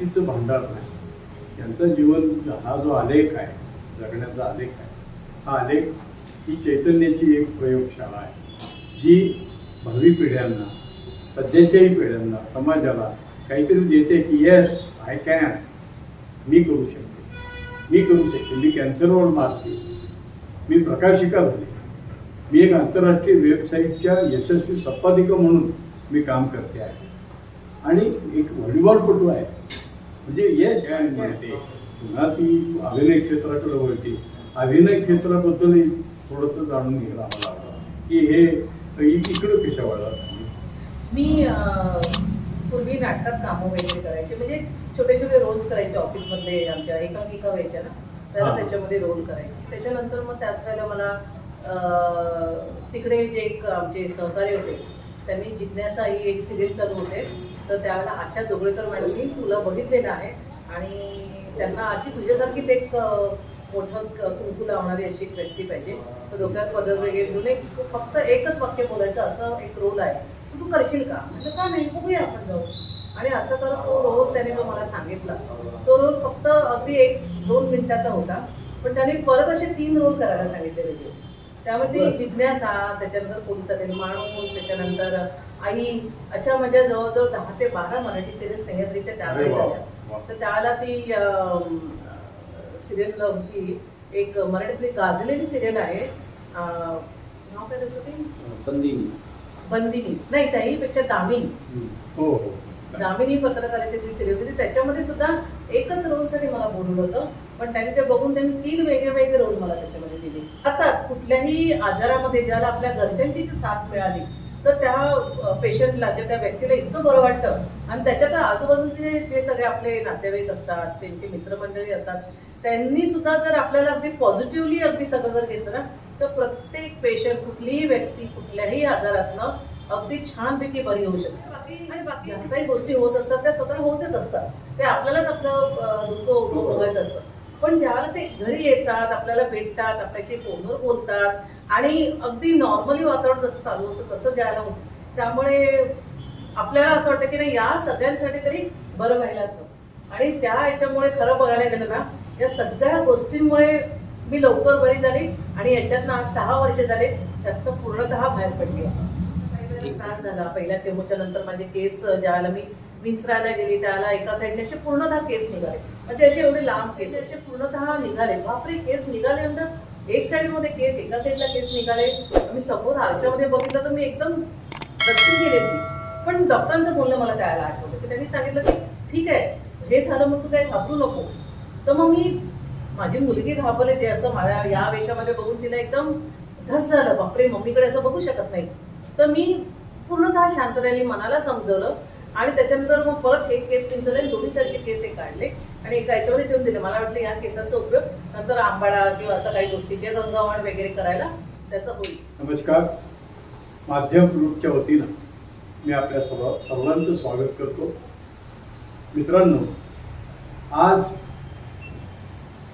केवळ भांडार नाही. त्यांचं जीवन हा जो आलेख आहे जगण्याचा आलेख आहे हा आलेख ही चैतन्याची एक प्रयोगशाळा आहे. जी भावी पिढ्यांना सध्याच्याही पिढ्यांना समाजाला काहीतरी देते की येस आय कॅन मी करू शकते. मी करू शकते. मी कॅन्सरवर मारते. मी प्रकाशिका झाले. मी एक आंतरराष्ट्रीय वेबसाईटच्या यशस्वी संपादिका म्हणून मी काम करते आहे. आणि एक व्हॉलीबॉलपटू आहे. म्हणजे यश काय म्हणते पुन्हा ती अभिनय क्षेत्राकडे वळते. अभिनय क्षेत्राबद्दलही थोडंसं जाणून घ्यायला मला आवडतं की हे इकडं कशा वळतात मी पूर्वी नाटकात कामं वगैरे करायचे. म्हणजे छोटे छोटे रोल्स करायचे ऑफिसमधले आमच्या एकांकिका व्हायच्या ना तर. त्याच्यामध्ये रोल करायचे. त्याच्यानंतर मग त्याच वेळेला मला तिकडे जे एक आमचे सहकारी होते त्यांनी जिज्ञासा ही एक सिरियल चालू होते. तर त्यावेळेला आशा जोगळेकर मॅडमनी तुला बघितलेलं आहे. आणि त्यांना अशी तुझ्यासारखीच एक मोठं कुंकू लावणारी अशी एक व्यक्ती पाहिजे. तर डोक्यात पदर वगैरे घेऊन एक फक्त एकच वाक्य बोलायचं असं एक रोल आहे. तर तू करशील का? म्हणजे का नाही? बघूया आपण जाऊ. आणि असं करत तो रोल त्याने जो मला सांगितला. तो रोल फक्त अगदी एक दोन मिनिटाचा होता. पण त्याने परत असे तीन रोल करायला सांगितले त्यामध्ये. जिज्ञासा त्याच्यानंतर पोलिसातील माणूस त्याच्यानंतर आई अशा माझ्या जवळजवळ दहा ते बारा मराठी सिरियल सह्याद्रीच्या त्यावेळी झाल्या. तर त्याला ती सिरियल होती एक मराठीतली गाजलेली सिरियल आहे. अं, नाव काय त्याचं ते? बंदिनी. बंदिनी. नाही त्याहीपेक्षा दामिनी. हो हो. दामिनी पत्रकारितेची सिरियल होती. त्याच्यामध्ये सुद्धा एकच रोलसाठी मला बोलवलं होतं. पण त्यांनी ते बघून त्यांनी तीन वेगळे वेगळे रोल मला त्याच्यामध्ये दिले. आता कुठल्याही आजारामध्ये ज्याला आपल्या घरच्यांची साथ मिळाली तर त्या पेशंटला किंवा त्या व्यक्तीला इतकं बरं वाटतं. आणि त्याच्यात आजूबाजूचे जे- सगळे आपले नातेवाईक असतात त्यांची मित्रमंडळी असतात त्यांनी सुद्धा जर आपल्याला अगदी पॉझिटिव्हली अगदी सगळं जर घेतलं ना तर प्रत्येक पेशंट कुठलीही व्यक्ती कुठल्याही आजारातनं अगदी छानपैकी बरी होऊ शकते. बाकी आणि बाकी ज्या काही गोष्टी होत असतात त्या स्वतः होतच असतात. ते आपल्यालाच आपलं दुःख उपभोगायचं असतं. पण ज्यावेळेला ते घरी येतात आपल्याला भेटतात आपल्याशी फोनवर बोलतात आणि अगदी नॉर्मली वातावरण जसं चालू असतं तसं द्यायला होतं. त्यामुळे आपल्याला असं वाटतं की नाही या सगळ्यांसाठी तरी बरं व्हायलाच हवं आणि त्या याच्यामुळे खरं बघायला गेलं ना या सगळ्या गोष्टींमुळे मी लवकर बरी झाली आणि याच्यातनं आज सहा वर्ष झाले त्यातनं पूर्णतः बाहेर पडली त्रास झाला. पहिल्या केमोच्या नंतर माझे केस ज्यावेळेला मी विंचरायला गेली त्याला एका साईडने असे पूर्णतः केस निघाले. म्हणजे असे एवढे लांब केस असे पूर्णतः निघाले. बापरे केस निघाले नंतर एक साईडमध्ये केस एका साईडला केस निघाले. मी समोर आरशामध्ये बघितलं तर मी एकदम दक्षिण गेले पण डॉक्टरांचं बोलणं मला त्याला आठवलं की त्यांनी सांगितलं की ठीक आहे हे झालं मग तू काही घाबरू नको. तर मग मी माझी मुलगी घाबरले ते असं माझ्या या वेशामध्ये बघून तिला एकदम धस झालं. बापरे मम्मीकडे असं बघू शकत नाही. तर मी पूर्णतः शांत राहिली मनाला समजवलं. आणि त्याच्यानंतर मग परत एक केस पिंचले दोन्ही काढले. आणि एका याच्यामध्ये ठेवून दिले. मला वाटलं या केसांचा उपयोग नंतर आंबाडा किंवा असं काही गोष्टी ते गंगावण वगैरे करायला त्याचा होईल. नमस्कार. माध्यम ग्रुपच्या वतीनं मी आपल्या सर्व सर्वांचं स्वागत करतो. मित्रांनो आज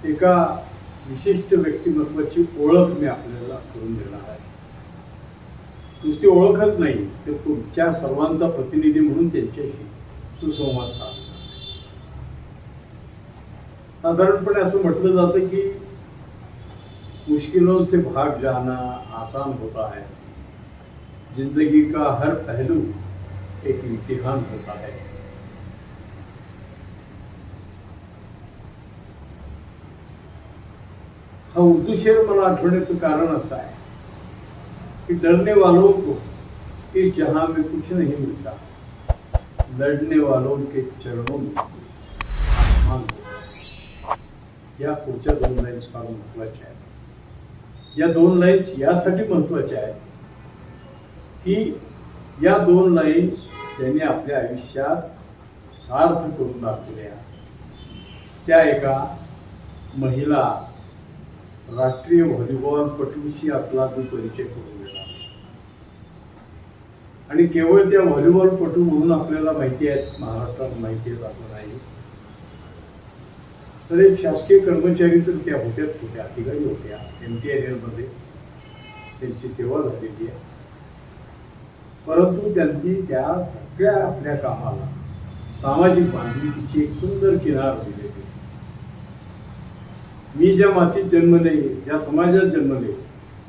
एका विशिष्ट व्यक्तिमत्वाची ओळख मी आपल्याला करून देणार आहे. नुसती ओळखच नाही तर तुमच्या सर्वांचा प्रतिनिधी म्हणून त्यांच्याशी सुसंवाद साधला साधारणपणे असं म्हटलं जातं की मुश्किलों से भाग जाना आसान होता है। ज़िंदगी का हर पहलू एक इम्तिहान होता है। हा उर्दू शेर मला आठवण्याचं कारण असं आहे कि डरने वालों को इस जहाँ में कुछ नहीं मिलता। लड़ने वालों के चरणों में या पुढच्या दोन लाईन्स फार महत्त्वाच्या आहेत. या दोन लाईन्स यासाठी महत्त्वाच्या आहेत की या दोन लाईन्स त्यांनी आपल्या आयुष्यात सार्थ करून दाखवल्या. त्या एका महिला राष्ट्रीय व्हॉलीबॉलपटूशी आपला तो परिचय करून दिला आणि केवळ त्या व्हॉलीबॉलपटू म्हणून आपल्याला माहिती आहेत महाराष्ट्रात माहिती आहेत आपण नाही. तर एक शासकीय कर्मचारी तर त्या होत्याच होत्या अधिकारी होत्या. एम टी एन एलमध्ये त्यांची सेवा झालेली आहे. परंतु त्यांनी त्या सगळ्या आपल्या कामाला सामाजिक बांधिलकीची एक सुंदर किनार दिलेली मी ज्या मातीत जन्मले ज्या समाजात जन्मले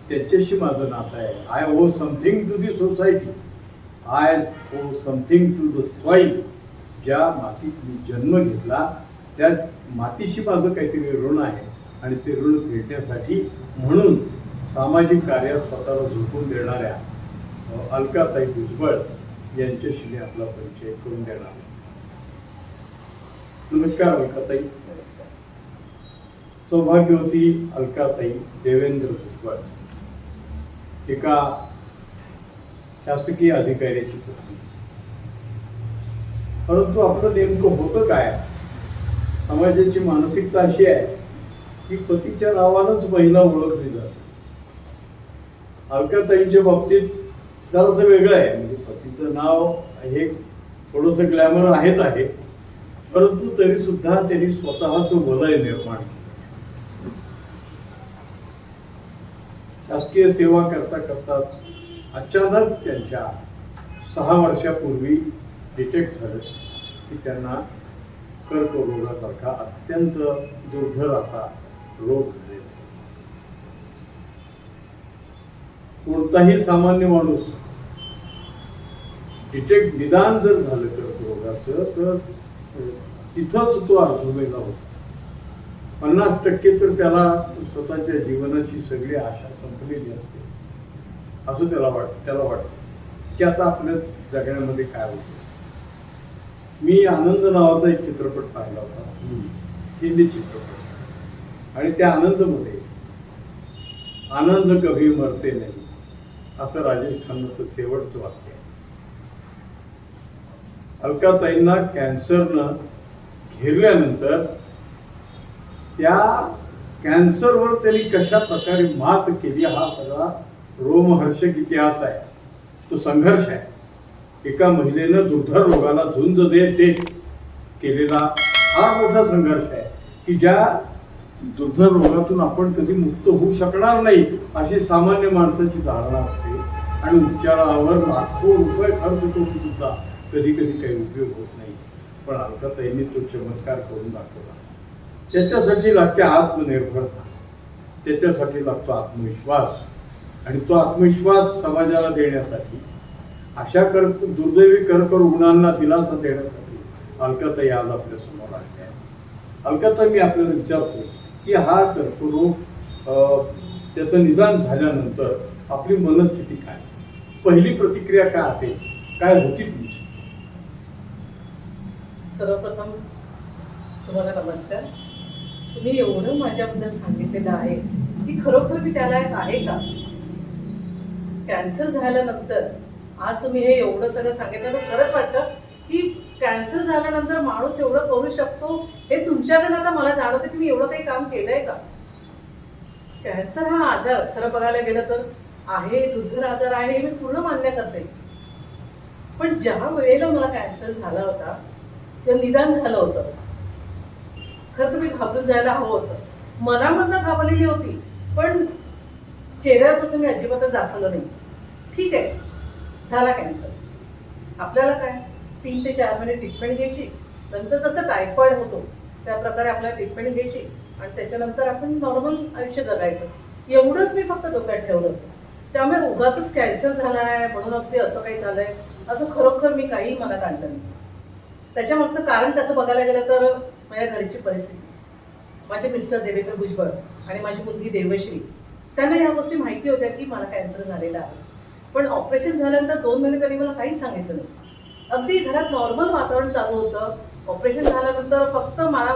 त्याच्याशी माझं नातं आहे. I owe something to the society I owe something to the soil ज्या मातीत मी जन्म घेतला त्या मातीशी माझं काहीतरी ऋण आहे आणि ते ऋण फेडण्यासाठी म्हणून सामाजिक कार्यात स्वतःला झोकून देणाऱ्या अलकाताई भुजबळ यांच्याशी मी आपला परिचय करून देणार. नमस्कार अलकाताई. सौभाग्यवती अलकाताई देवेंद्र भुजबळ एका शासकीय अधिकाऱ्याची पत्नी. परंतु आपलं नेमकं होतं काय? समाजाची मानसिकता अशी आहे की पतीच्या नावानंच महिला ओळखली जाते. अलकाताईंच्या बाबतीत जरासं वेगळं आहे. म्हणजे पतीचं नाव हे थोडंसं ग्लॅमर आहेच आहे. परंतु तरी सुद्धा त्यांनी स्वतःचं वलय निर्माण केलं. शासकीय सेवा करता करता अचानक त्यांच्या सहा वर्षापूर्वी डिटेक्ट झालं की त्यांना कर्करोगासारखा अत्यंत दुर्धर असा रोग झालेला कोणताही सामान्य माणूस डिटेक्ट निदान जर झालं कर्करोगाचं तर तिथंच तो अर्धवेला होतो. पन्नास टक्के तर त्याला स्वतःच्या जीवनाची सगळी आशा संपलेली असते. असं त्याला वाट त्याला वाटतं. की आता आपल्या जगण्यामध्ये काय होतं? मी आनंद नावाचा एक चित्रपट पाहिला होता. हिंदी चित्रपट. आणि त्या आनंदमध्ये आनंद कभी मरते नाही असं राजेश खन्नाचं शेवटचं वाक्य आहे. अलकाताईंना कॅन्सरनं घेरल्यानंतर त्या कॅन्सरवर त्यांनी कशा प्रकारे मात केली हा सगळा रोमहर्षक इतिहास आहे. तो संघर्ष आहे. एका महिलेनं दुर्धर रोगाला झुंज देत देत केलेला हा मोठा संघर्ष आहे की ज्या दुर्धर रोगातून आपण कधी मुक्त होऊ शकणार नाही अशी सामान्य माणसाची धारणा असते. आणि उपचारावर लाखो रुपये खर्च करून सुद्धा कधी कधी काही उपयोग होत नाही. पण अलकाताईंनी तो चमत्कार करून दाखवला. त्याच्यासाठी लागते आत्मनिर्भरता. त्याच्यासाठी लागतो आत्मविश्वास. आणि तो आत्मविश्वास समाजाला देण्यासाठी अशा कर दुर्दैवी कर्क रुग्णांना दिलासा देण्यासाठी अलकाताई आज आपल्यासमोर आहे. अलकाताई मी आपल्याला विचारतो की हा कर्करोग त्याचं निदान झाल्यानंतर आपली मनस्थिती काय? पहिली प्रतिक्रिया काय असेल? काय होती तुमची? सर्वप्रथम तुम्हाला नमस्कार. तुम्ही एवढं माझ्याबद्दल सांगितलेलं आहे की खरोखर मी त्याला एक आहे का? कॅन्सर झाल्यानंतर आज तुम्ही हे एवढं सगळं सांगितलं तर खरंच वाटतं की कॅन्सर झाल्यानंतर माणूस एवढं करू शकतो हे तुमच्याकडनं आता मला जाणवतं की मी एवढं काही काम केलंय का? कॅन्सर हा आजार खरं बघायला गेलं तर आहे दुर्धर आजार आहे हे मी पूर्ण मान्य करते. पण ज्या वेळेला मला कॅन्सर झाला होता तेव्हा निदान झालं होतं. खरं तर मी घाबरून जायला हवं होतं. मनामधनं घाबरलेली होती पण चेहऱ्यावर तसं मी अजिबातच दाखवलं नाही. ठीक आहे. झाला कॅन्सर आपल्याला काय? तीन ते चार महिने ट्रीटमेंट घ्यायची. नंतर जसं टायफॉइड होतो त्या प्रकारे आपल्याला ट्रीटमेंट घ्यायची. आणि त्याच्यानंतर आपण नॉर्मल आयुष्य जगायचं. एवढंच मी फक्त डोक्यात ठेवलं. होतं त्यामुळे उगाच कॅन्सर झाला आहे म्हणून अगदी असं काही झालं आहे असं खरोखर मी काही मनात आणलं नाही. त्याच्यामागचं कारण तसं बघायला गेलं तर माझ्या घरची परिस्थिती. माझे मिस्टर देवेंद्र भुजबळ आणि माझी मुलगी देवश्री त्यांना या गोष्टी माहिती होत्या की मला कॅन्सर झालेला आहे. पण ऑपरेशन झाल्यानंतर दोन महिने त्यांनी मला काहीच सांगितलं नाही अगदी घरात नॉर्मल वातावरण चालू होतं. ऑपरेशन झाल्यानंतर फक्त मला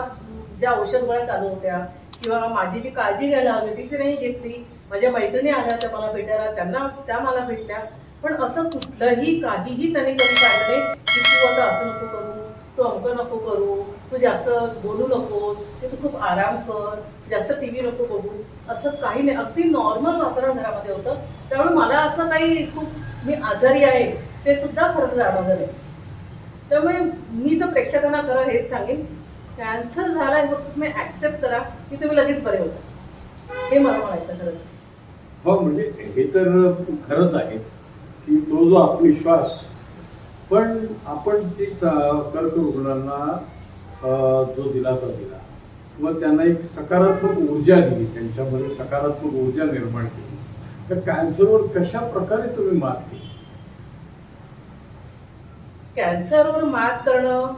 ज्या औषध गोळ्या चालू होत्या किंवा माझी जी काळजी घ्यायला हवी ती ती नाही घेतली. माझ्या मैत्रिणी आल्या त्या मला भेटायला त्यांना त्या मला भेटल्या. पण असं कुठलंही काहीही त्यांनी कधी पाहिलं नाही की तू आता असं नको करू तू अंक नको करू तू जास्त बोलू नकोस की तू खूप आराम कर जास्त टी व्ही नको बघू असं काही नाही. अगदी नॉर्मल वातावरण घरामध्ये होतं. त्यामुळे मला असं काही खूप मी आजारी आहे ते सुद्धा खरं जाणवलं नाही. त्यामुळे मी तर प्रेक्षकांना खरं हेच सांगेन कॅन्सर झालाय मग तुम्ही ऍक्सेप्ट करा की तुम्ही लगेच बरे होता. हे मला म्हणायचं खरं हो म्हणजे हे तर खरंच आहे की तो जो आत्मविश्वास पण आपण ती कर्करुग्णांना जो दिलासा दिला. मग त्यांना एक सकारात्मक ऊर्जा दिली. त्यांच्यामध्ये सकारात्मक ऊर्जा निर्माण केली. तर कॅन्सरवर कशा प्रकारे तुम्ही मात केली? कॅन्सरवर मात करणं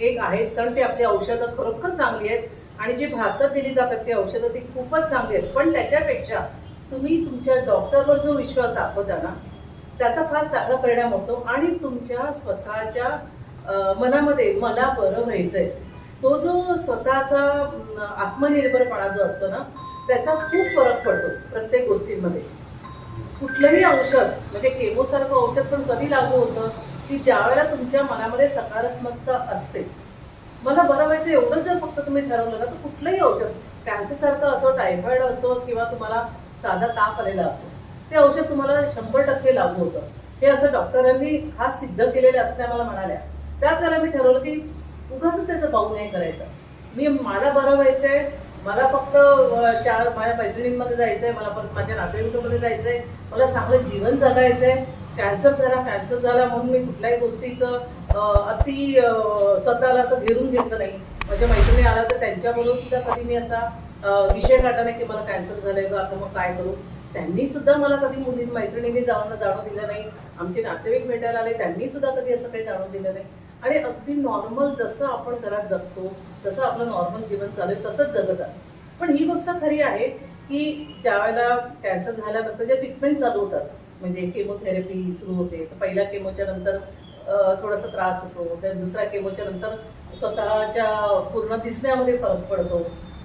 एक आहेच. कारण ती आपली औषधं खरोखर चांगली आहेत. आणि जी भारतात दिली जातात ती औषधं ती खूपच चांगली आहेत. पण त्याच्यापेक्षा तुम्ही तुमच्या डॉक्टरवर जो विश्वास दाखवता ना त्याचा फार चांगला परिणाम होतो. आणि तुमच्या स्वतःच्या मनामध्ये मला बरं व्हायचंय. तो जो स्वतःचा आत्मनिर्भरपणा जो असतो ना त्याचा खूप फरक पडतो प्रत्येक गोष्टींमध्ये. कुठलंही औषध म्हणजे केमोसारखं औषध पण कधी लागू होतं की ज्या वेळेला तुमच्या मनामध्ये सकारात्मकता असते. मला बरं व्हायचं एवढंच जर फक्त तुम्ही ठरवलं ना तर कुठलंही औषध कॅन्सरसारखं असो टायफॉइड असो किंवा तुम्हाला साधा ताप आलेला असो ते औषध तुम्हाला शंभर टक्के लागू होतं. हे असं डॉक्टरांनी खास सिद्ध केलेलं त्या मला म्हणाल्या. त्याच वेळेला मी ठरवलं की उगाच त्याचं पाहू नाही करायचं. मी मला बरं व्हायचंय मला फक्त चार माझ्या मैत्रिणींमध्ये जायचंय मला परत माझ्या नातेवाईकांमध्ये जायचंय मला चांगलं जीवन जगायचंय. कॅन्सर झाला कॅन्सर झाला म्हणून मी कुठल्याही गोष्टीचं अति स्वतःला असं घेरून घेतलं नाही. माझ्या मैत्रिणी आला तर त्यांच्याबरोबर सुद्धा कधी मी असा विषय काढला नाही की मला कॅन्सर झालंय का आता मग काय करू? त्यांनी सुद्धा मला कधी मुली मैत्रिणींनी जाऊन जाणून दिलं नाही. आमचे नातेवाईक भेटायला आले त्यांनी सुद्धा कधी असं काही जाणून दिलं नाही. आणि अगदी नॉर्मल जसं आपण घरात जगतो जसं आपलं नॉर्मल जीवन चालू आहे तसंच जगत आहे पण ही गोष्ट खरी आहे की ज्या वेळेला कॅन्सर झाल्यानंतर ज्या ट्रीटमेंट चालू होतात म्हणजे केमोथेरपी सुरू होते तर पहिल्या केमोच्या नंतर थोडासा त्रास होतो त्या दुसऱ्या केमोच्या नंतर स्वतःच्या पूर्ण दिसण्यामध्ये फरक पडतो.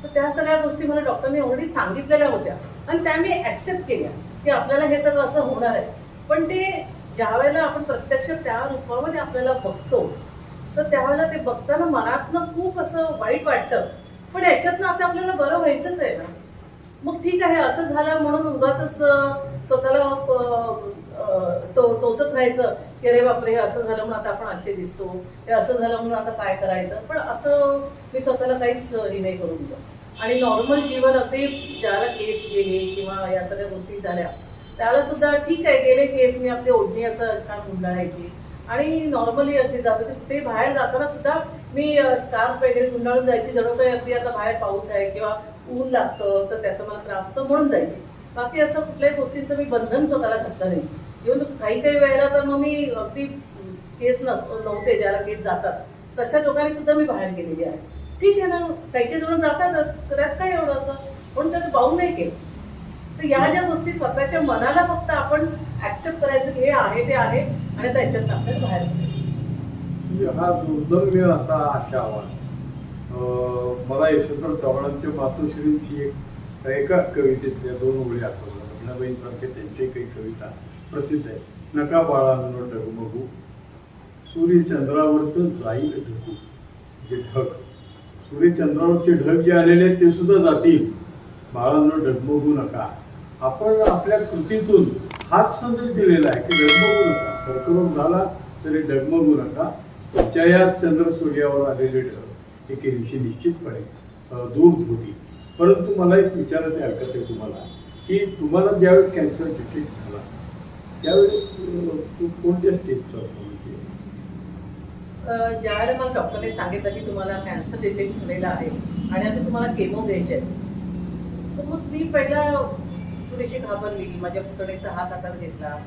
तर त्या सगळ्या गोष्टी मला डॉक्टरने ऑलरेडी सांगितलेल्या होत्या आणि त्या मी ॲक्सेप्ट केल्या की आपल्याला हे सगळं असं होणार आहे. पण ते ज्या वेळेला आपण प्रत्यक्ष त्या रूपामध्ये आपल्याला बघतो तर त्यावेळेला ते बघताना मनातनं खूप असं वाईट वाटतं. पण याच्यातनं आता आपल्याला बरं व्हायचंच आहे ना. मग ठीक आहे असं झालं म्हणून उगाच स्वतःला तो टोचत राहायचं की अरे बापरे हे असं झालं म्हणून आता आपण असे दिसतो हे असं झालं म्हणून आता काय करायचं? पण असं मी स्वतःला काहीच हे नाही करून दिलं. आणि नॉर्मल जीवन अगदी ज्याला केस गेले किंवा या सगळ्या गोष्टी झाल्या त्याला सुद्धा ठीक आहे गेले केस मी आपली ओढणी असं छान गुंडाळायची आणि नॉर्मली अगदी जात होते ते बाहेर जाताना सुद्धा मी स्कार्फ वगैरे गुंडाळून जायची. जणू काही अगदी आता बाहेर पाऊस आहे किंवा ऊन लागतं तर त्याचा मला त्रास होतो म्हणून जायची. बाकी असं कुठल्याही गोष्टींचं मी बंधन स्वतःला घातलं नाही. इव्हन काही काही वेळेला तर मग मी अगदी केस नस नव्हते ज्याला केस जातात. तशा लोकांनी सुद्धा मी बाहेर गेलेली आहे. ठीक आहे ना काही काही जण जातात तर त्यात काय एवढं असं? पण त्याचं बाऊ नाही केलं. तर या ज्या गोष्टी स्वतःच्या मनाला फक्त आपण ऍक्सेप्ट करायचं की हे आहे ते आहे आणि त्याच्यात आपल्याला बाहेर पडायचं. हा दुर्दम्य असा आशा अं, मला यशवंतराव चव्हाणांच्या मातोश्रींची एक एका कवितेतल्या दोन ओळी आठवतात. लग्नाबाई सारखे त्यांची काही कविता प्रसिद्ध आहे नका बाळांनो डगमगू सूर्यचंद्रावरचं जाईल ढगू. जे ढग. सूर्यचंद्रावरचे ढग जे आलेले आहेत ते सुद्धा जातील. बाळांनो डगमगू नका. आपण आपल्या कृतीतून हाच संदेश दिलेला आहे की डगमगू नका. कर्करोग झाला तरी डगमगू नका. तुमच्या या चंद्र सूर्यावर आलेले ढग एके दिवशी निश्चितपणे दूर होती परंतु मला एक विचारायचं हरकत आहे तुम्हाला की तुम्हाला ज्यावेळेस कॅन्सर डिटेक्ट झाला त्यावेळेस तू कोणत्या स्टेपचा होता? म्हणजे ज्यावेळेला मला डॉक्टरने सांगितलं की तुम्हाला कॅन्सर डिटेक्ट झालेला आहे आणि आता तुम्हाला केमो घ्यायचे आहे तर मग मी पहिला थोडीशी घाबरली माझ्या पुतणीचा हात हातात घेतला.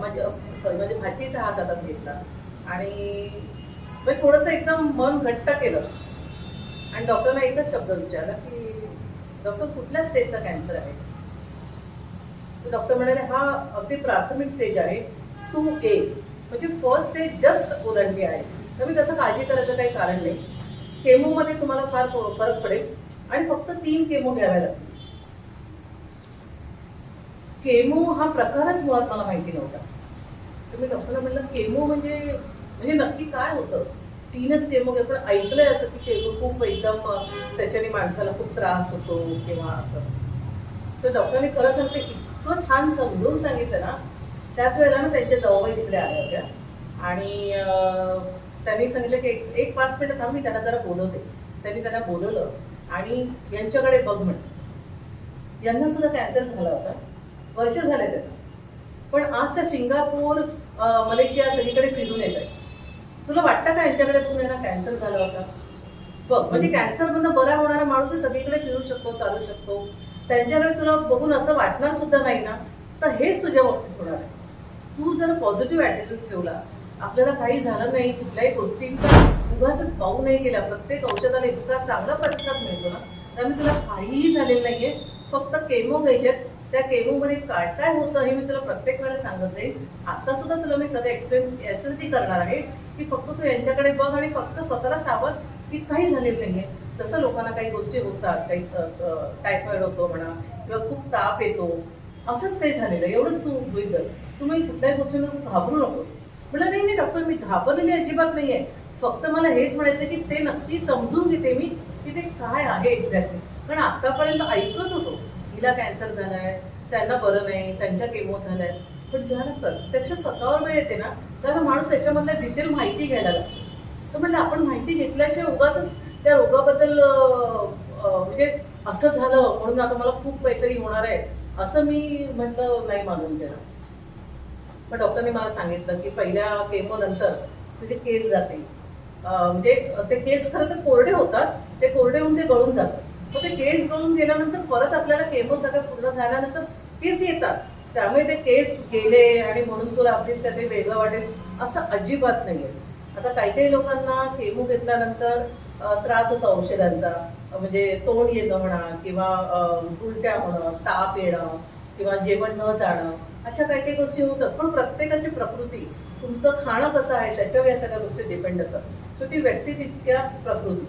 माझ्या सॉरी माझ्या भाचीचा हात हातात घेतला. आणि म्हणजे थोडंसं एकदम मन घट्ट केलं. आणि डॉक्टरना एकच शब्द विचारला की डॉक्टर कुठल्या स्टेजचा कॅन्सर आहे? तर डॉक्टर म्हणाले हा अगदी प्राथमिक स्टेज आहे. टू ए म्हणजे फर्स्ट स्टेज जस्ट ओलांडली आहे. तर मी तसं काळजी करायचं काही कारण नाही. केमोमध्ये तुम्हाला फार फरक पडेल. आणि फक्त तीन केमो घ्याव्या लागतील. केमो हा प्रकारच मुळात मला माहिती नव्हता. तर मी डॉक्टरला म्हटलं केमो म्हणजे म्हणजे नक्की काय होतं? तीनच केमो घे पण ऐकलंय असं की केमो खूप एकदम त्याच्याने माणसाला खूप त्रास होतो किंवा असं. तर डॉक्टरने खरं सांगते इतकं छान समजून सांगितलं ना त्याच वेळेला ना त्यांच्या जाऊबाई तिकडे आल्या होत्या. आणि त्यांनी सांगितलं की एक एक पाच मिनिटं थांब मी त्यांना जरा बोलवते. त्यांनी त्यांना बोलवलं आणि यांच्याकडे बघ म्हटलं यांना सुद्धा कॅन्सर झाला होता. वर्ष झाले त्यांना पण आज त्या सिंगापूर मलेशिया सगळीकडे फिरून येत आहे तुला वाटतं का यांच्याकडे यांना कॅन्सर झाला होता? बघ म्हणजे कॅन्सर मधनं बरा होणारा माणूस सगळीकडे फिरू शकतो चालू शकतो. त्यांच्याकडे तुला बघून असं वाटणार सुद्धा नाही ना? तर हेच तुझ्या बाबतीत होणार आहे. तू जर पॉझिटिव्ह ॲटिट्यूड ठेवला आपल्याला काही झालं नाही कुठल्याही गोष्टींचा उगाच पाऊ नाही केला प्रत्येक औषधाला इतका चांगला प्रतिसाद मिळतो ना? त्यामुळे तुला काहीही झालेलं नाहीये. फक्त केमो घ्यायच्यात त्या केमोमध्ये काय काय होतं हे मी तुला प्रत्येक वेळेला सांगत जाईल आता सुद्धा तुला मी सगळं एक्सप्लेन याच्यासाठी करणार आहे की फक्त तू यांच्याकडे बघ आणि फक्त स्वतःला सावध की काही झालेलं नाही आहे तसं लोकांना काही गोष्टी होतात काही टायफॉइड होतो म्हणा किंवा खूप ताप येतो असंच काही झालेलं एवढंच तू गृहीत धर तुम्ही कुठल्याही गोष्टीनं तू घाबरू नकोस. म्हटलं नाही नाही डॉक्टर मी घाबरलेली अजिबात नाही आहे फक्त मला हेच म्हणायचं की ते नक्की समजून घेते मी की ते काय आहे एक्झॅक्टली कारण आतापर्यंत ऐकत होतो. तिला कॅन्सर झालाय त्यांना बरं नाही त्यांच्या केमो झालाय. पण ज्याला प्रत्यक्ष स्वतःवर वेळ येते ना त्याला माणूस त्याच्यामधल्या डिटेल माहिती घ्यायला लागतो. तर म्हणलं आपण माहिती घेतल्याशिवाय उगाच त्या रोगाबद्दल म्हणजे असं झालं म्हणून आता मला खूप काहीतरी होणार आहे. असं मी म्हटलं नाही मानून त्याला पण डॉक्टरने मला सांगितलं की पहिल्या केमो नंतर तुझे केस जाते म्हणजे ते केस खरं तर कोरडे होतात ते कोरडे होऊन ते गळून जातात. मग ते केस गळून गेल्यानंतर परत आपल्याला केमो सगळं पूर्ण झाल्यानंतर केस येतात. त्यामुळे ते केस गेले आणि म्हणून तुला अगदीच ते वेगळं वाटेल असं अजिबात नाही आहे आता काही काही लोकांना केमो घेतल्यानंतर त्रास होतो औषधांचा. म्हणजे तोंड येणं म्हणा किंवा उलट्या होणं ताप येणं किंवा जेवण न जाणं अशा काही काही गोष्टी होतात. पण प्रत्येकाची प्रकृती तुमचं खाणं कसं आहे त्याच्यावर या सगळ्या गोष्टी डिपेंड असतात. तर ती व्यक्ती तितक्या प्रकृती.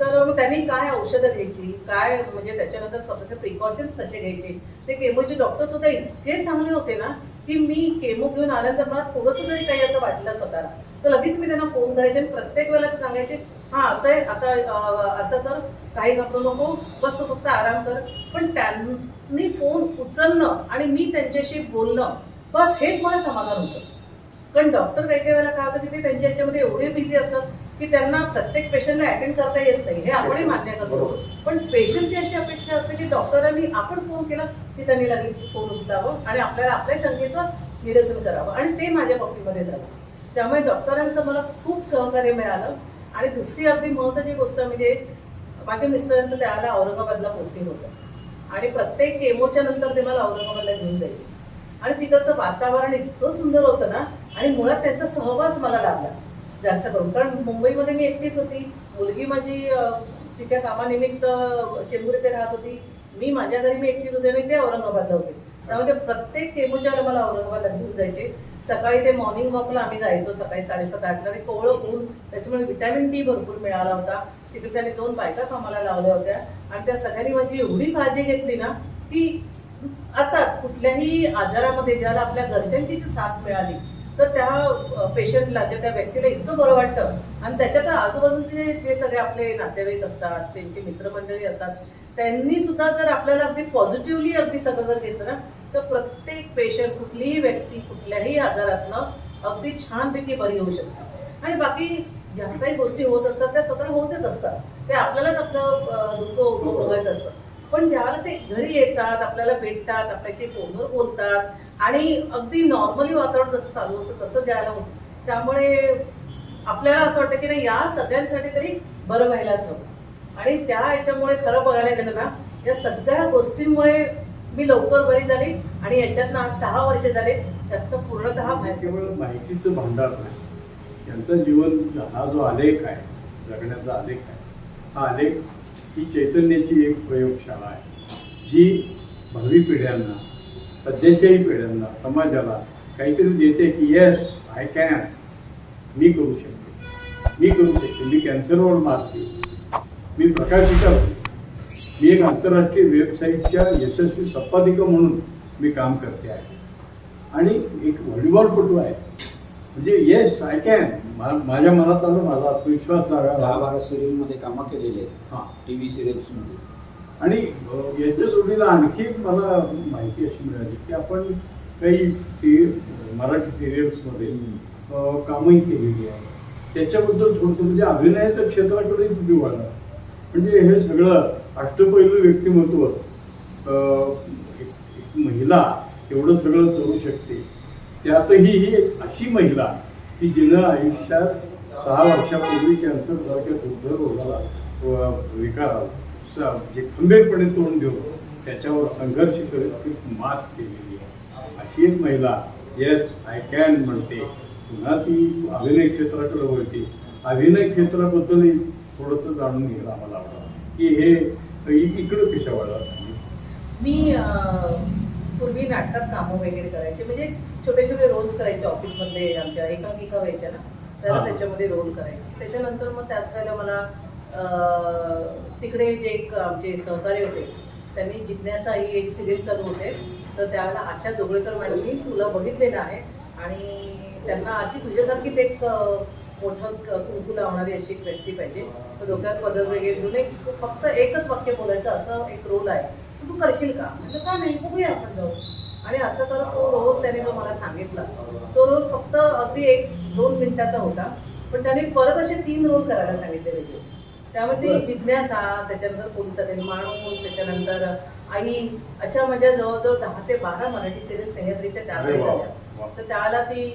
तर मग त्यांनी काय औषधं घ्यायची? काय म्हणजे त्याच्यानंतर स्वतःचे प्रिकॉशन्स कसे घ्यायचे? ते केमोचे डॉक्टर सुद्धा इतके चांगले होते ना की मी केमो घेऊन आल्यानंतर मला थोडंसं जरी काही असं वाटलं स्वतःला. तर लगेच मी त्यांना फोन करायचे आणि प्रत्येक वेळेला सांगायचे हा असं आहे आता असं कर काही घाबरू नको बस तू फक्त आराम कर. पण त्यांनी फोन उचलणं आणि मी त्यांच्याशी बोलणं बस हेच मला समाधान होतं. कारण डॉक्टर काही काही वेळेला काय होतं की ते त्यांच्या ह्याच्यामध्ये एवढे बिझी असतात की त्यांना प्रत्येक पेशंटला अटेंड करता येत नाही हे आपणही मान्य करतो. पण पेशंटची अशी अपेक्षा असते की डॉक्टरांनी आपण फोन केला की त्यांनी लगेच फोन उचलावं आणि आपल्याला आपल्या शंकेचं निरसन करावं. आणि ते माझ्या बाबतीमध्ये झालं. त्यामुळे डॉक्टरांचं मला खूप सहकार्य मिळालं. आणि दुसरी अगदी महत्त्वाची गोष्ट म्हणजे माझ्या मिस्टरांचं त्याला औरंगाबादला पोस्टिंग होतं. आणि प्रत्येक केमोच्या नंतर ते मला औरंगाबादला घेऊन जायचे. आणि तिकडचं वातावरण इतकं सुंदर होतं ना आणि मुळात त्यांचा सहवास मला लागला म्हणजे जास्त करून कारण मुंबईमध्ये मी एकटीच होती. मुलगी माझी तिच्या कामानिमित्त चेंबूर येथे राहत होती. मी माझ्या घरी मी एकटीच होते आणि ते औरंगाबादला होते. त्यामुळे प्रत्येक केमोच्या मला औरंगाबादला घेऊन जायचे. सकाळी ते मॉर्निंग वॉकला आम्ही जायचो सकाळी साडेसात आठला. आणि कोवळं होऊन त्याच्यामुळे व्हिटॅमिन डी भरपूर मिळाला होता. तिथे त्यांनी दोन बायका कामाला लावल्या होत्या. आणि त्या सगळ्यांनी माझी एवढी काळजी घेतली ना की आता कुठल्याही आजारामध्ये ज्याला आपल्या घरच्यांची साथ मिळाली तर त्या पेशंटला किंवा त्या व्यक्तीला इतकं बरं वाटतं. आणि त्याच्यात आजूबाजूचे जे- सगळे आपले नातेवाईक असतात त्यांची मित्रमंडळी असतात त्यांनी सुद्धा जर आपल्याला अगदी पॉझिटिव्हली अगदी सगळं जर घेतलं ना तर प्रत्येक पेशंट कुठलीही व्यक्ती कुठल्याही आजारातनं अगदी छानपैकी बरी होऊ शकते. आणि बाकी ज्या काही गोष्टी होत असतात त्या स्वतःला होतच असतात. ते आपल्यालाच आपलं दुःख बघायचं असतं. पण ज्यावेळेला ते घरी येतात आपल्याला भेटतात आपल्याशी फोनवर बोलतात आणि अगदी नॉर्मली वातावरण जसं चालू असतं तसं द्यायला होतं. त्यामुळे आपल्याला असं वाटतं की नाही या सगळ्यांसाठी तरी बरं व्हायलाच हवं. आणि त्या याच्यामुळे खरं बघायला गेलं ना या सगळ्या गोष्टींमुळे मी लवकर बरी झाली आणि याच्यातनं आज सहा वर्ष झाले त्यातनं पूर्णतः केवळ माहितीचं भांडार नाही. त्यांचं जीवन हा जो आलेख आहे जगण्याचा आलेख आहे हा आलेख ही चैतन्याची एक प्रयोगशाळा आहे. जी भावी पिढ्यांना सध्याच्याही पिढ्यांना समाजाला काहीतरी देते की येस आय कॅन मी करू शकते. मी करू शकते. मी कॅन्सरवर मारते मी प्रकाशिका होते. मी एक आंतरराष्ट्रीय वेबसाईटच्या यशस्वी संपादिका म्हणून मी काम करते आहे. आणि एक व्हॉलीबॉलपटू आहे. म्हणजे येस आय कॅन माझ्या मनात आलं माझा आत्मविश्वास दहा जागा बारा सिरियलमध्ये कामं केलेली आहेत. हां. टीव्ही सिरियल्समध्ये. आणि याच्या जोडीला आणखी एक मला माहिती अशी मिळाली की आपण काही सी मराठी सिरियल्समध्ये कामही केलेली आहे. त्याच्याबद्दल थोडंसं म्हणजे अभिनयाच्या क्षेत्राकडेही तुम्ही वाढला म्हणजे हे सगळं अष्टपैलू व्यक्तिमत्व एक एक महिला एवढं सगळं करू शकते. त्यातही ही एक अशी महिला की जिनं आयुष्यात सहा वर्षापूर्वी कॅन्सर सारख्या दुर्धर रोगाला विकार आला. स- जे खंबीरपणे तोंड देऊन त्याच्यावर संघर्ष करत मात केलेली आहे. अशी एक महिला येस आय कॅन म्हणते. पुन्हा ती अभिनय क्षेत्राकडे वळते. अभिनय क्षेत्राबद्दलही थोडंसं जाणून घ्यायला आम्हाला आवडतं. की हे इकडं कशा वळतात मी पूर्वी नाटकात कामं वगैरे करायचे. म्हणजे छोटे छोटे रोल्स करायचे ऑफिसमधले आमच्या एकांकिका व्हायच्या ना तर. त्याच्यामध्ये रोल करायचे. त्याच्यानंतर मग त्याच वेळेला मला तिकडे जे एक आमचे सहकारी होते त्यांनी जिज्ञासा ही एक सिरियल चालू होते. तर त्यावेळेला आशा जोगळेकर मॅडमनी तुला बघितलेलं आहे आणि त्यांना अशी तुझ्यासारखीच एक मोठं कुंकू लावणारी अशी एक व्यक्ती पाहिजे. तर डोक्यात पदर वगैरे घेऊन एक फक्त एकच वाक्य बोलायचं असं एक रोल आहे. तू करशील का? म्हणजे का नाही? बघूया आपण जाऊ. आणि असं करत तो रोल त्याने जो मला सांगितला तो रोल फक्त अगदी एक दोन मिनिटाचा होता. पण त्याने परत असे तीन रोल करायला सांगितले त्याचे. ती बरं. जिज्ञासा त्याच्यानंतर पोलिसातील माणूस त्याच्यानंतर आई अशा माझ्या जवळजवळ दहा ते बारा मराठी सिरियल सह्याद्रीच्या त्या. तर त्याला ती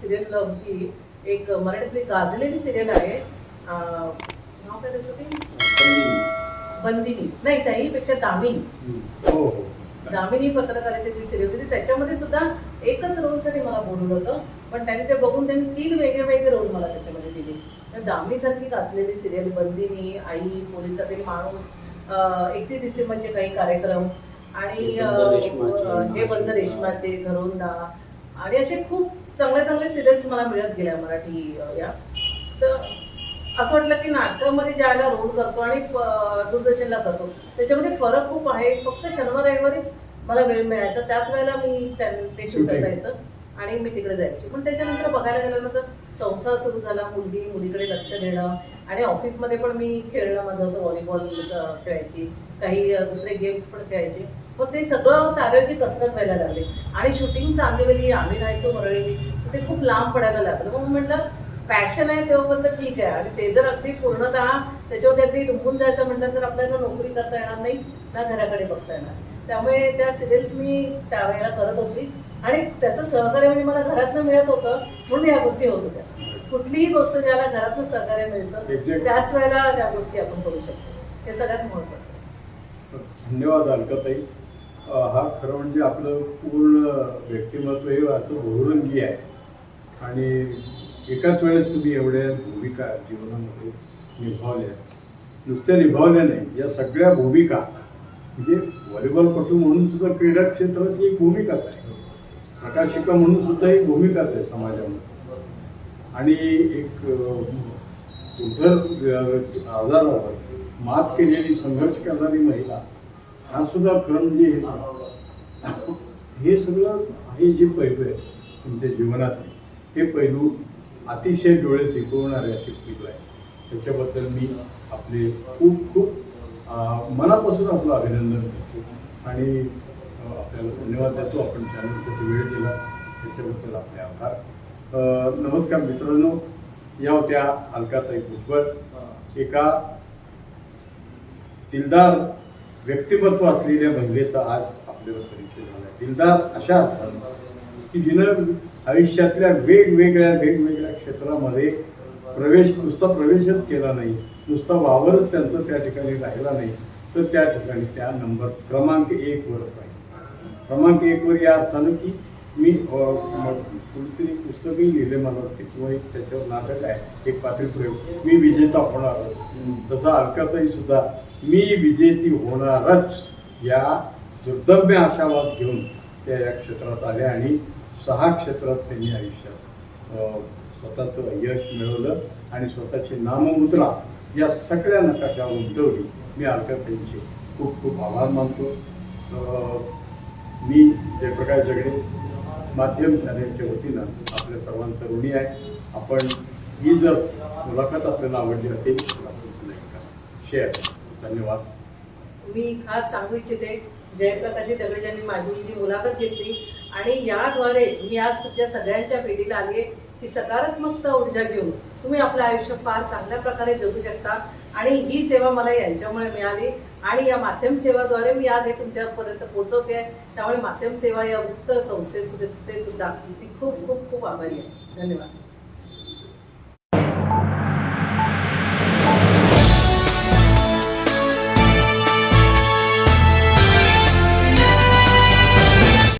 सिरियल होती एक मराठीतली गाजलेली सिरियल आहे. नाव काय त्याचं ते? बंदिनी. नाही त्याहीपेक्षा दामिनी. हो हो. दामिनी पत्रकारितेची सिरियल होती. त्याच्यामध्ये सुद्धा एकच रोलसाठी मला बोलवलं होतं. पण त्यांनी ते बघून त्यांनी तीन वेगळे वेगळे रोल मला त्याच्यामध्ये दिले. तर दामिनीसारखी गाजलेली सिरियल बंदिनी आई पोलिसातील माणूस एकतीस डिसेंबरचे काही कार्यक्रम आणि हे बंद रेशमाचे, घरोंदा आणि असे खूप चांगले चांगले सिरियल्स मला मिळत गेल्या मराठी या. तर असं वाटलं की नाटकामध्ये ज्याला रोल करतो आणि दूरदर्शनला करतो त्याच्यामध्ये फरक खूप आहे. फक्त शनिवार रविवारीच मला वेळ मिळायचा. त्याच वेळेला मी ते शूट. असायचं. आणि मी तिकडे जायची. पण त्याच्यानंतर बघायला गेल्यानंतर संसार सुरू झाला मुलगी मुलीकडे लक्ष देणं आणि ऑफिसमध्ये पण मी खेळणं माझं होतं व्हॉलीबॉल खेळायची. काही दुसरे गेम्स पण खेळायचे. मग ते सगळं तारेची कसरत व्हायला लागली. आणि शूटिंग चांगलीवेली आम्ही राहायचो मरळेली ते खूप लांब पडायला लागलं. मग म्हटलं पॅशन आहे तेव्हापर्यंत ठीक आहे. आणि ते जर अगदी पूर्णतः त्याच्यामध्ये अगदी डुंबून जायचं म्हटलं तर आपल्याला नोकरी करता येणार नाही ना घराकडे बघता येणार. त्यामुळे त्या सिरियल्स मी त्यावेळेला करत होती. आणि त्याचं सहकार्य म्हणजे मला घरातनं मिळत होतं म्हणून या गोष्टी होत होत्या. कुठलीही गोष्ट ज्याला घरातनं सहकार्य मिळतं. त्याच वेळेला त्या गोष्टी आपण करू शकतो. हे सगळ्यात महत्वाचं आहे. धन्यवाद अलकाताई. हा खरं म्हणजे आपलं पूर्ण व्यक्तिमत्व हे असं बहुरंगी आहे. आणि एकाच वेळेस तुम्ही एवढ्या भूमिका जीवनामध्ये निभावल्या. नुसत्या निभावल्या नाही या सगळ्या भूमिका म्हणजे व्हॉलीबॉलपटू म्हणून सुद्धा क्रीडा क्षेत्राची एक भूमिकाच आहे. प्रकाशिका म्हणून सुद्धा एक भूमिकाच आहे समाजामध्ये. आणि एक अ, दुर्धर आजारावर मात केलेली संघर्ष करणारी महिला हा सुद्धा खरं म्हणजे हे सगळं- हे सगळं हे जे पैलू आहे तुमच्या जीवनात हे पैलू अतिशय डोळे टिकवणारे असे पैलू आहे त्याच्याबद्दल मी आपले खूप खूप मनापासून आपलं अभिनंदन करतो. आणि आपल्याला धन्यवाद देतो. आपण चॅनलसाठी वेळ दिला. त्याच्याबद्दल आपले आभार. नमस्कार मित्रांनो. या होत्या अलकाताई भुजबळ. एका दिलदार व्यक्तिमत्व असलेल्या महिलेचा आज आपल्यावर परिचय झाला. आहे दिलदार अशा असतात की जिनं आयुष्यातल्या वेगवेगळ्या वेगवेगळ्या क्षेत्रामध्ये प्रवेश नुसता प्रवेशच केला नाही. नुसता वावरच त्यांचं त्या ठिकाणी राहिला नाही. तर त्या ठिकाणी त्या नंबर क्रमांक एक राहील क्रमांक एक वर या अर्थानं की मी कुणीतरी पुस्तकही लिहिले मला वाटते किंवा एक त्याच्यावर नाटक आहे एक पातळी प्रयोग. मी विजेता होणार तसा अलकाताई सुद्धा मी विजेती होणारच या दुर्दम्य आशावाद घेऊन त्या या क्षेत्रात आल्या आणि सहा क्षेत्रात त्यांनी आयुष्यात स्वतःचं यश मिळवलं आणि स्वतःची नाममुद्रा या सगळ्या नकाशावर उमटवली. मी अलकाताईंचे खूप खूप आभार मानतो. मी जयप्रकाश जगडे माध्यम चॅनेलच्या वतीनं आपल्या सर्वांचं ऋणी आहे. आपण ही जर मुलाखत आपल्याला आवडली असेल तर आपण शेअर धन्यवाद. मी खास सांगू इच्छिते जयप्रकाशी दगडे यांनी माझी जी मुलाखत घेतली आणि याद्वारे मी आज तुमच्या सगळ्यांच्या पिढीला आली आहे. की सकारात्मकता ऊर्जा घेऊन तुम्ही आपलं आयुष्य फार चांगल्या प्रकारे जगू शकता आणि ही सेवा मला यांच्यामुळे मिळाली. आणि या माध्यम सेवाद्वारे मी आज हे तुमच्यापर्यंत पोहोचवते आहे. त्यामुळे माध्यम सेवा या वृत्त संस्थेत सुद्धा सुद्धा. मी खूप खूप खूप आभारी आहे. धन्यवाद.